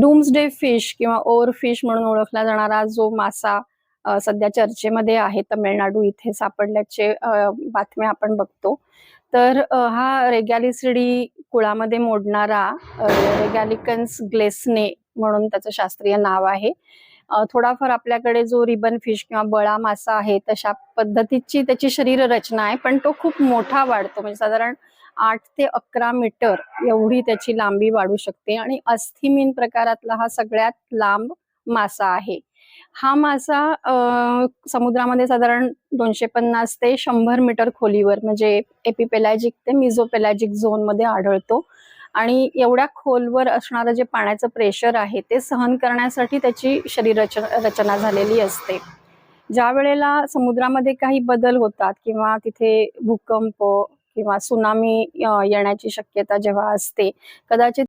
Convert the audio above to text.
Doomsday fish किंवा oar fish म्हणून ओळखला जाणारा जो मासा सध्या चर्चेमध्ये आहे तमिळनाडू इथे सापडल्याचे बातम्या आपण बघतो. तर हा रेगॅलिसिडी कुळामध्ये मोडणारा रेगॅलिकन्स ग्लेसने म्हणून त्याचं शास्त्रीय नाव आहे. थोडाफार आपल्याकडे जो रिबन फिश किंवा बळा मासा आहे तशा पद्धतीची त्याची शरीर रचना आहे पण तो खूप मोठा वाढतो. म्हणजे साधारण आठ ते अकरा मीटर एवढी त्याची लांबी वाढू शकते. आणि अस्थिमीन प्रकारातला हा सगळ्यात लांब मासा आहे. हा मासा समुद्रामध्ये साधारण दोनशे पन्नास ते शंभर मीटर खोलीवर म्हणजे एपिपेलॅजिक ते मिझोपेलॅजिक झोनमध्ये आढळतो. आणि एवढ्या खोलवर असणारं जे पाण्याचं प्रेशर आहे ते सहन करण्यासाठी त्याची शरीर रचना रचना झालेली असते. ज्या वेळेला समुद्रामध्ये काही बदल होतात किंवा तिथे भूकंप किंवा सुनामी येण्याची शक्यता जेव्हा असते कदाचित